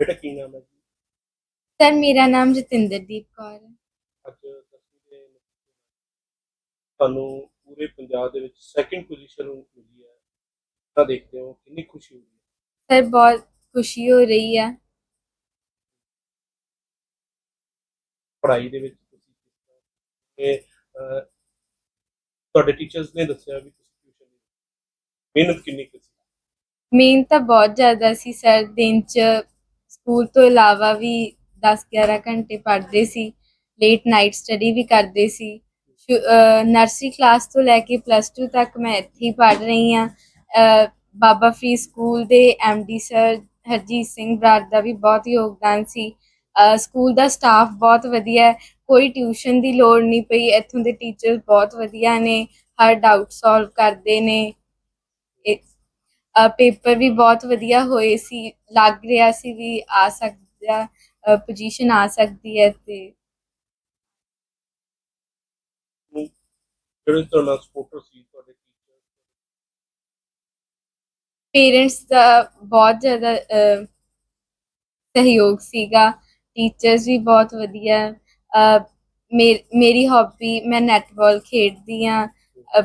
ਬੇਟਾ ਕੀ ਨਾਮ ਹੈ ਜੀ? ਸਰ ਮੇਰਾ ਨਾਮ ਜਤਿੰਦਰਦੀਪ ਕੌਰ ਹੈ। ਅੱਜ ਦਸਵੀਂ ਦੇ ਤੁਹਾਨੂੰ ਪੂਰੇ ਪੰਜਾਬ ਦੇ ਵਿੱਚ ਸੈਕਿੰਡ ਪੋਜੀਸ਼ਨ ਮਿਲੀ ਹੈ। ਤਾਂ ਦੇਖਦੇ ਹੋ ਕਿੰਨੀ ਖੁਸ਼ੀ ਹੋਈ ਹੈ। ਸਰ ਬਹੁਤ ਖੁਸ਼ੀ ਹੋ ਰਹੀ ਹੈ ਪੜ੍ਹਾਈ ਦੇ ਵਿੱਚ ਤੁਸੀਂ ਕਿਸ ਤਰ੍ਹਾਂ ਇਹ ਅਹ, ਤੁਹਾਡੇ ਟੀਚਰਸ ਨੇ ਦੱਸਿਆ ਵੀ ਤੁਸੀਂ ਟਿਊਸ਼ਨ ਮਿਹਨਤ ਕਿੰਨੀ ਕੀਤੀ ਮਿਹਨਤ ਤਾਂ ਬਹੁਤ ਜ਼ਿਆਦਾ ਸੀ ਸਰ ਦਿਨ ਚ ਸਕੂਲ ਤੋਂ ਇਲਾਵਾ ਵੀ 10-11 ਘੰਟੇ ਪੜ੍ਹਦੇ ਸੀ ਲੇਟ ਨਾਈਟ ਸਟੱਡੀ ਵੀ ਕਰਦੇ ਸੀ। ਨਰਸਰੀ ਕਲਾਸ ਤੋਂ ਲੈ ਕੇ ਪਲੱਸ 2 ਤੱਕ ਮੈਂ ਇੱਥੇ ਹੀ ਪੜ੍ਹ ਰਹੀ ਹਾਂ। ਬਾਬਾ ਫਰੀ ਸਕੂਲ ਦੇ ਡੀ ਸਰ ਹਰਜੀਤ ਸਿੰਘ ਬਰਾੜ ਦਾ ਵੀ ਬਹੁਤ ਯੋਗਦਾਨ ਸੀ। ਸਕੂਲ ਦਾ ਸਟਾਫ ਬਹੁਤ ਵਧੀਆ ਹੈ, ਕੋਈ ਟਿਊਸ਼ਨ ਦੀ ਲੋੜ ਨਹੀਂ ਪਈ, ਇੱਥੋਂ ਦੇ ਟੀਚਰ ਬਹੁਤ ਵਧੀਆ ਨੇ, ਹਰ ਡਾਊਟ ਸੋਲਵ ਕਰਦੇ ਨੇ। ਪੇਪਰ ਵੀ ਬਹੁਤ ਵਧੀਆ ਹੋਏ ਸੀ ਲੱਗ ਰਿਹਾ ਸੀ ਵੀ ਆ ਸਕਦਾ ਪੋਜੀਸ਼ਨ ਆ ਸਕਦੀ ਹੈ ਤੇ। ਜਿਹੜੇ ਤੁਹਾਡਾ ਸਪੋਰਟਰ ਸੀ ਤੁਹਾਡੇ ਟੀਚਰ ਪੇਰੈਂਟਸ ਦਾ ਬਹੁਤ ਜ਼ਿਆਦਾ ਸਹਿਯੋਗ ਸੀਗਾ। ਟੀਚਰਸ ਵੀ ਬਹੁਤ ਵਧੀਆ। ਮੇਰੀ ਹੌਬੀ ਮੈਂ ਨੈਟਬਾਲ ਖੇਡਦੀ ਆ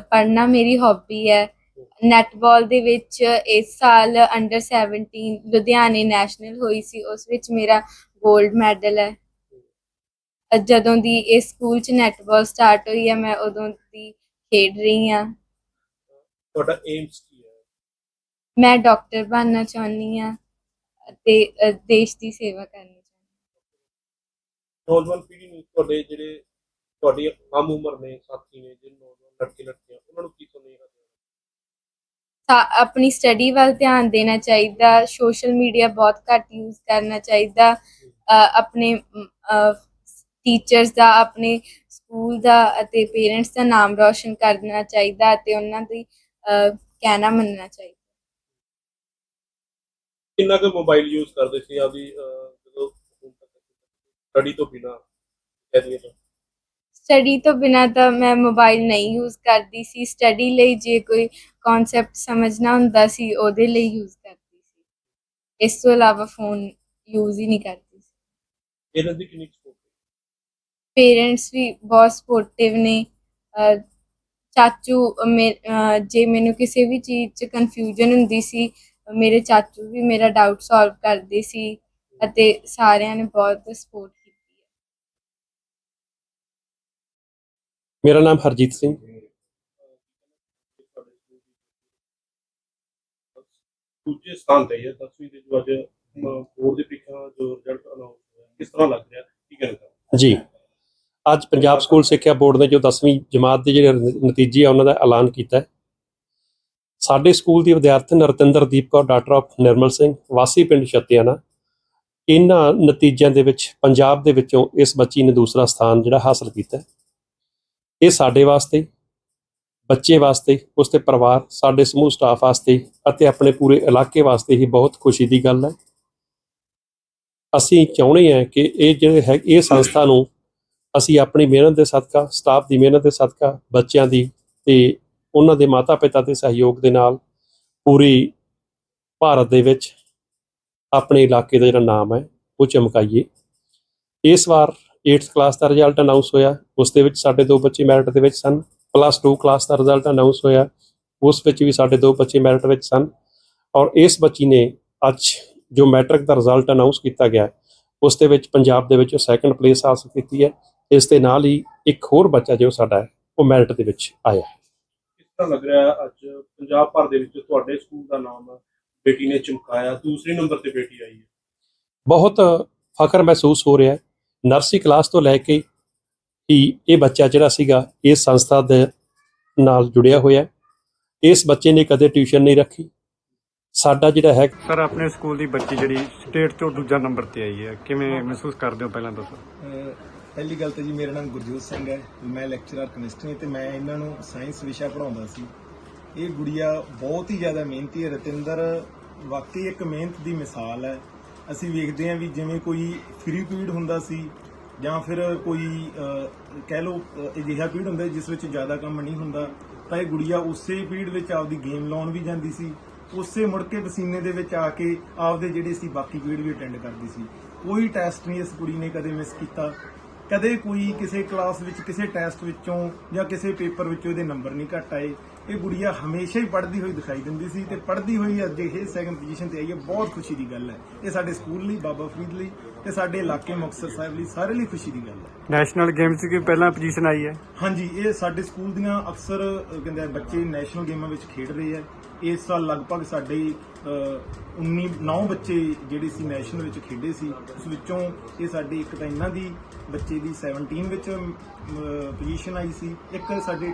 ਪੜ੍ਹਨਾ ਮੇਰੀ ਹੌਬੀ ਹੈ। ਨੈਟਬਾਲ ਦੇ ਵਿੱਚ ਇਸ ਸਾਲ ਅੰਡਰ 17 ਲੁਧਿਆਣੇ ਨੈਸ਼ਨਲ ਹੋਈ ਸੀ ਉਸ ਵਿੱਚ ਮੇਰਾ 골ਡ ਮੈਡਲ ਹੈ। ਜਦੋਂ ਦੀ ਇਸ ਸਕੂਲ 'ਚ ਨੈਟਬਾਲ ਸਟਾਰਟ ਹੋਈ ਹੈ ਮੈਂ ਉਦੋਂ ਦੀ ਖੇਡ ਰਹੀ ਹਾਂ। ਤੁਹਾਡਾ ਏਮਸ ਕੀ ਹੈ? ਮੈਂ ਡਾਕਟਰ ਬਣਨਾ ਚਾਹੁੰਦੀ ਹਾਂ ਤੇ ਅ, ਦੇਸ਼ ਦੀ ਸੇਵਾ ਕਰਨੀ ਚਾਹੁੰਦੀ ਨੌਜਵਾਨ ਪੀੜ੍ਹੀ ਨੂੰ ਤੁਹਾਡੇ ਜਿਹੜੇ ਤੁਹਾਡੀ ਆਮ ਉਮਰ ਨੇ ਸਾਥੀ ਨੇ ਜਿਹੜੇ ਨੌਜਵਾਨ ਲੜਕੇ ਲੜਕੀਆਂ ਉਹਨਾਂ ਨੂੰ ਕੀ ਸੁਨੇਹਾ ਆਪਣੀ ਸਟੱਡੀ ਵੱਲ ਧਿਆਨ ਦੇਣਾ ਚਾਹੀਦਾ ਸੋਸ਼ਲ ਮੀਡੀਆ ਬਹੁਤ ਘੱਟ ਯੂਜ਼ ਕਰਨਾ ਚਾਹੀਦਾ ਅ, ਆਪਣੇ ਟੀਚਰਸ ਦਾ ਆਪਣੇ ਸਕੂਲ ਦਾ ਅਤੇ ਪੇਰੈਂਟਸ ਦਾ ਨਾਮ ਰੌਸ਼ਨ ਕਰਨਾ ਚਾਹੀਦਾ ਅਤੇ ਉਹਨਾਂ ਦੀ ਅ, ਕਹਿਣਾ ਮੰਨਣਾ ਚਾਹੀਦਾ। ਕਿੰਨਾ ਕੁ ਮੋਬਾਈਲ ਯੂਜ਼ ਕਰਦੇ ਸੀ ਆਪਦੀ ਅਹ, ਜਦੋਂ ਸਟੱਡੀ ਤੋਂ ਬਿਨਾ ਕਹਦੇ ਤਾਂ? ਸਟੱਡੀ ਤੋਂ ਬਿਨਾ ਤਾਂ ਮੈਂ ਮੋਬਾਈਲ ਨਹੀਂ ਯੂਜ਼ ਕਰਦੀ ਸੀ। ਸਟੱਡੀ ਲਈ ਜੇ ਕੋਈ ਕਨਸੈਪਟ ਸਮਝਣਾ ਹੁੰਦਾ ਸੀ ਉਹਦੇ ਲਈ ਯੂਜ਼ ਕਰਦੀ ਸੀ। ਇਸ ਤੋਂ ਇਲਾਵਾ ਫੋਨ ਯੂਜ਼ ਹੀ ਨਹੀਂ ਕਰਦੀ ਸੀ। ਕਿੰਨੀ ਪੇਰੈਂਟਸ ਵੀ ਬਹੁਤ ਸਪੋਰਟਿਵ ਨੇ। ਅਹ ਚਾਚੂ ਅਹ ਮੇ- ਅਹ ਜੇ ਮੈਨੂੰ ਕਿਸੇ ਵੀ ਚੀਜ਼ 'ਚ ਕਨਫਿਊਜ਼ਨ ਹੁੰਦੀ ਸੀ ਮੇਰੇ ਚਾਚੂ ਵੀ ਮੇਰਾ ਡਾਊਟ ਸੋਲਵ ਕਰਦੇ ਸੀ ਅਤੇ ਸਾਰਿਆਂ ਨੇ ਬਹੁਤ ਸਪੋਰਟ ਕੀਤੀ ਹੈ ਮੇਰਾ ਨਾਮ ਹਰਜੀਤ ਸਿੰਘ। ਦੂਜੇ ਸਥਾਨ ਤੇ ਹੈ 10ਵੀਂ ਦੇ ਜੋ ਅੱਜ ਬੋਰਡ ਦੀ ਪ੍ਰੀਖਿਆ ਜੋ ਰਿਜ਼ਲਟ ਅਨਾਉਂਸ ਹੋਇਆ ਕਿਸ ਤਰ੍ਹਾਂ ਲੱਗ ਰਿਹਾ? ਕੀ ਕਹਿਣਾ ਚਾਹੁੰਦੇ ਜੀ ਅੱਜ ਪੰਜਾਬ ਸਕੂਲ ਸਿੱਖਿਆ ਬੋਰਡ ਨੇ ਜੋ 10ਵੀਂ ਜਮਾਤ ਦੇ ਜਿਹੜੇ ਨਤੀਜੇ ਆ ਉਹਨਾਂ ਦਾ ਐਲਾਨ ਕੀਤਾ ਹੈ। ਸਾਡੇ ਸਕੂਲ ਦੀ ਵਿਦਿਆਰਥਣ ਰਤਿੰਦਰਦੀਪ ਕੌਰ ਡਾਕਟਰ ਆਫ ਨਿਰਮਲ ਸਿੰਘ ਵਾਸੀ ਪਿੰਡ ਛਤਿਆਣਾ ਇਹਨਾਂ ਨਤੀਜਿਆਂ ਦੇ ਵਿੱਚ ਪੰਜਾਬ ਦੇ ਵਿੱਚੋਂ ਇਸ ਬੱਚੀ ਨੇ ਦੂਸਰਾ ਸਥਾਨ ਜਿਹੜਾ ਹਾਸਲ ਕੀਤਾ ਹੈ। ਇਹ ਸਾਡੇ ਵਾਸਤੇ, ਬੱਚੇ ਵਾਸਤੇ, ਉਸ ਦੇ ਪਰਿਵਾਰ, ਸਾਡੇ ਸਮੂਹ ਸਟਾਫ ਵਾਸਤੇ ਅਤੇ ਆਪਣੇ ਪੂਰੇ ਇਲਾਕੇ ਵਾਸਤੇ ਹੀ ਬਹੁਤ ਖੁਸ਼ੀ ਦੀ ਗੱਲ ਹੈ। ਅਸੀਂ ਚਾਹੁੰਦੇ ਹਾਂ ਕਿ ਇਹ ਜਿਹੜੇ ਹੈ, ਇਹ ਸੰਸਥਾ ਨੂੰ ਅਸੀਂ ਆਪਣੀ ਮਿਹਨਤ ਦੇ ਸਦਕਾ ਸਟਾਫ ਦੀ ਮਿਹਨਤ ਦੇ ਸਦਕਾ, ਬੱਚਿਆਂ ਦੀ ਤੇ ਉਹਨਾਂ ਦੇ ਮਾਤਾ-ਪਿਤਾ ਦੇ ਸਹਿਯੋਗ ਦੇ ਨਾਲ ਪੂਰੀ ਭਾਰਤ ਦੇ ਵਿੱਚ ਆਪਣੇ ਇਲਾਕੇ ਦਾ ਜਿਹੜਾ ਨਾਮ ਹੈ, ਉਹ ਚਮਕਾਈਏ। ਇਸ ਵਾਰ 8th ਕਲਾਸ ਦਾ ਰਿਜ਼ਲਟ ਅਨਾਉਂਸ ਹੋਇਆ ਉਸ ਦੇ ਵਿੱਚ ਸਾਡੇ ਦੋ ਬੱਚੇ ਮੈਰਿਟ ਦੇ ਵਿੱਚ ਸਨ ਪਲੱਸ 2 ਕਲਾਸ ਦਾ ਰਿਜ਼ਲਟ ਅਨਾਉਂਸ ਹੋਇਆ ਉਸ ਵਿੱਚ ਵੀ ਸਾਡੇ ਦੋ ਬੱਚੇ ਮੈਰਿਟ ਵਿੱਚ ਸਨ ਔਰ ਇਸ ਬੱਚੀ ਨੇ ਅੱਜ ਜੋ ਮੈਟ੍ਰਿਕ ਦਾ ਰਿਜ਼ਲਟ ਅਨਾਉਂਸ ਕੀਤਾ ਗਿਆ ਉਸ ਦੇ ਵਿੱਚ ਪੰਜਾਬ ਦੇ ਵਿੱਚ ਸੈਕੰਡ ਪਲੇਸ ਹਾਸਲ ਕੀਤੀ ਹੈ ਇਸ ਦੇ ਨਾਲ ਹੀ ਇੱਕ ਹੋਰ ਬੱਚਾ ਜੋ ਸਾਡਾ ਹੈ ਉਹ ਮੈਰਿਟ ਦੇ ਵਿੱਚ ਆਇਆ ਹੈ। ਕਿਸ ਤਰ੍ਹਾਂ ਲੱਗ ਰਿਹਾ ਅੱਜ ਪੰਜਾਬ ਭਰ ਦੇ ਵਿੱਚ ਤੁਹਾਡੇ ਸਕੂਲ ਦਾ ਨਾਮ ਬੇਟੀ ਨੇ ਚਮਕਾਇਆ ਦੂਸਰੇ ਨੰਬਰ ਤੇ ਬੇਟੀ ਆਈ ਹੈ ਬਹੁਤ ਫਖਰ ਮਹਿਸੂਸ ਹੋ ਰਿਹਾ ਹੈ ਨਰਸਰੀ ਕਲਾਸ ਤੋਂ ਲੈ ਕੇ ਹੀ ਇਹ ਬੱਚਾ ਜਿਹੜਾ ਸੀਗਾ ਇਸ ਸੰਸਥਾ ਦੇ ਨਾਲ ਜੁੜਿਆ ਹੋਇਆ। ਹੈ ਇਸ ਬੱਚੇ ਨੇ ਕਦੇ ਟਿਊਸ਼ਨ ਨਹੀਂ ਰੱਖੀ। ਸਾਡਾ ਜਿਹੜਾ ਹੈ ਸਰ ਆਪਣੇ ਸਕੂਲ ਦੀ ਬੱਚੀ ਜਿਹੜੀ ਸਟੇਟ ਤੋਂ ਦੂਜਾ ਨੰਬਰ ਤੇ ਆਈ ਹੈ ਕਿਵੇਂ ਮਹਿਸੂਸ ਕਰਦੇ ਹੋ ਪਹਿਲਾਂ ਦੱਸੋ? ਪਹਿਲੀ ਗੱਲ ਤਾਂ ਜੀ ਮੇਰਾ ਨਾਮ ਗੁਰਜੋਤ ਸਿੰਘ ਹੈ। ਮੈਂ ਲੈਕਚਰਰ ਕੈਮਿਸਟਰੀ ਤੇ ਮੈਂ ਇਹਨਾਂ ਨੂੰ ਸਾਇੰਸ ਵਿਸ਼ਾ ਪੜ੍ਹਾਉਂਦਾ ਸੀ। ਇਹ ਗੁੜੀਆ ਬਹੁਤ ਹੀ ਜ਼ਿਆਦਾ ਮਿਹਨਤੀ ਹੈ। ਰਤਿੰਦਰ ਵਾਕਈ ਇੱਕ ਮਿਹਨਤ ਦੀ ਮਿਸਾਲ ਹੈ। ਅਸੀਂ ਵੇਖਦੇ ਹਾਂ ਵੀ ਜਿਵੇਂ ਕੋਈ ਫ੍ਰੀ ਪੀਰੀਅਡ ਹੁੰਦਾ ਸੀ ਜਾਂ ਫਿਰ ਕੋਈ ਕਹਿ ਲਓ ਅਜਿਹਾ ਪੀਰੀਅਡ ਹੁੰਦਾ ਜਿਸ ਵਿੱਚ ਜ਼ਿਆਦਾ ਕੰਮ ਨਹੀਂ ਹੁੰਦਾ, ਤਾਂ ਇਹ ਗੁੜੀਆ ਉਸੇ ਪੀਰੀਅਡ ਵਿੱਚ ਆਪਦੀ ਗੇਮ ਲਾਉਣ ਵੀ ਜਾਂਦੀ ਸੀ। ਉਸੇ ਮੁੜ ਕੇ ਪਸੀਨੇ ਦੇ ਵਿੱਚ ਆ ਕੇ ਆਪਦੇ ਜਿਹੜੇ ਸੀ ਬਾਕੀ ਪੀਰੀਅਡ ਵੀ ਅਟੈਂਡ ਕਰਦੀ ਸੀ। ਕੋਈ ਟੈਸਟ ਨਹੀਂ ਇਸ ਕੁੜੀ ਨੇ ਕਦੇ ਮਿਸ ਕੀਤਾ। ਕਦੇ ਕੋਈ ਕਿਸੇ ਕਲਾਸ ਵਿੱਚ, ਕਿਸੇ ਟੈਸਟ ਵਿੱਚੋਂ ਜਾਂ ਕਿਸੇ ਪੇਪਰ ਵਿੱਚੋਂ ਇਹਦੇ ਨੰਬਰ ਨਹੀਂ ਘੱਟ ਆਏ। ਇਹ ਗੁੜੀਆ ਹਮੇਸ਼ਾ ਹੀ ਪੜ੍ਹਦੀ ਹੋਈ ਦਿਖਾਈ ਦਿੰਦੀ ਸੀ ਤੇ ਪੜ੍ਹਦੀ ਹੋਈ ਅੱਜ ਇਹ ਸੈਕੰਡ ਪੋਜੀਸ਼ਨ ਤੇ ਆਈ ਹੈ। ਬਹੁਤ ਖੁਸ਼ੀ ਦੀ ਗੱਲ ਹੈ। ਇਹ ਸਾਡੇ ਸਕੂਲ ਲਈ ਬਾਬਾ ਫਰੀਦ ਲਈ ਤੇ ਸਾਡੇ ਇਲਾਕੇ ਮੁਕਤਸਰ ਸਾਹਿਬ ਲਈ ਸਾਰੇ ਲਈ ਖੁਸ਼ੀ ਦੀ ਗੱਲ ਹੈ। ਨੈਸ਼ਨਲ ਗੇਮਸ ਦੀ ਪਹਿਲਾਂ ਪੋਜੀਸ਼ਨ ਆਈ ਹੈ? ਹਾਂਜੀ ਇਹ ਸਾਡੇ ਸਕੂਲ ਦੀਆਂ ਅਕਸਰ ਕਹਿੰਦੇ ਆ, ਬੱਚੇ ਨੈਸ਼ਨਲ ਗੇਮਾਂ ਵਿੱਚ ਖੇਡ ਰਹੇ ਆ ਇਸ ਸਾਲ ਲਗਭਗ ਸਾਡੇ ਅਹ, 19 9 ਬੱਚੇ ਜਿਹੜੇ ਸੀ ਨੈਸ਼ਨਲ ਵਿੱਚ ਖੇਡੇ ਸੀ। ਉਸ ਵਿੱਚੋਂ ਇਹ ਸਾਡੇ ਇੱਕ ਤਾਂ ਇਹਨਾਂ ਦੀ ਬੱਚੇ ਦੀ 17 ਵਿੱਚ ਪੋਜੀਸ਼ਨ ਆਈ ਸੀ। ਇੱਕ ਸਾਡੇ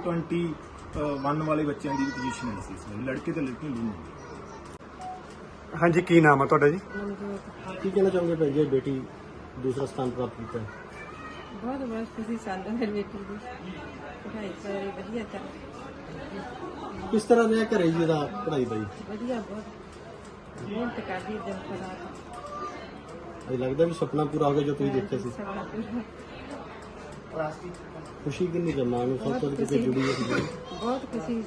21 ਵਾਲੇ ਬੱਚਿਆਂ ਦੀ ਪੋਜੀਸ਼ਨ ਆਈ ਸੀ ਇਸ ਲੜਕੇ ਤੇ ਲੜਕੀਆਂ ਦੋਨੋਂ ਹਾਂਜੀ ਕੀ ਨਾਮ ਹੈ ਤੁਹਾਡਾ ਜੀ? ਕੀ ਕਹਿਣਾ ਚਾਹੋਗੇ ਭੈਣ ਜੀ ਬੇਟੀ ਦੂਸਰਾ ਸਥਾਨ ਪ੍ਰਾਪਤ ਕੀਤਾ ਹੈ? ਬਹੁਤ ਬਹੁਤ ਖੁਸ਼ੀ ਸਾਨੂੰ ਮੇਰੇ ਬੇਟੀ ਦੀ। ਪੜ੍ਹਾਈ ਸਾਰੇ ਵਧੀਆ ਚੱਲ ਕਿਸ ਤਰ੍ਹਾਂ ਰਿਹਾ ਘਰੇ ਜੀ ਇਹਦਾ ਪੜ੍ਹਾਈ ਦਾ ਜੀ? ਵਧੀਆ ਬਹੁਤ। ਮਿਹਨਤ ਕਰਦੀ ਦਿਨ ਰਾਤ। ਇਹ ਲੱਗਦਾ ਵੀ ਸੁਪਨਾ ਪੂਰਾ ਹੋ ਗਿਆ ਜੋ ਤੁਸੀਂ ਦੇਖਿਆ ਸੀ। ਸਭ ਖੁਸ਼ੀ ਕਿੰਨੀ ਕੁ ਹੈ ਮਾਂ ਨੂੰ ਸਭ ਤੋਂ ਜੁੜੀ ਹੈ। ਸੀ ਬਹੁਤ ਖੁਸ਼ੀ।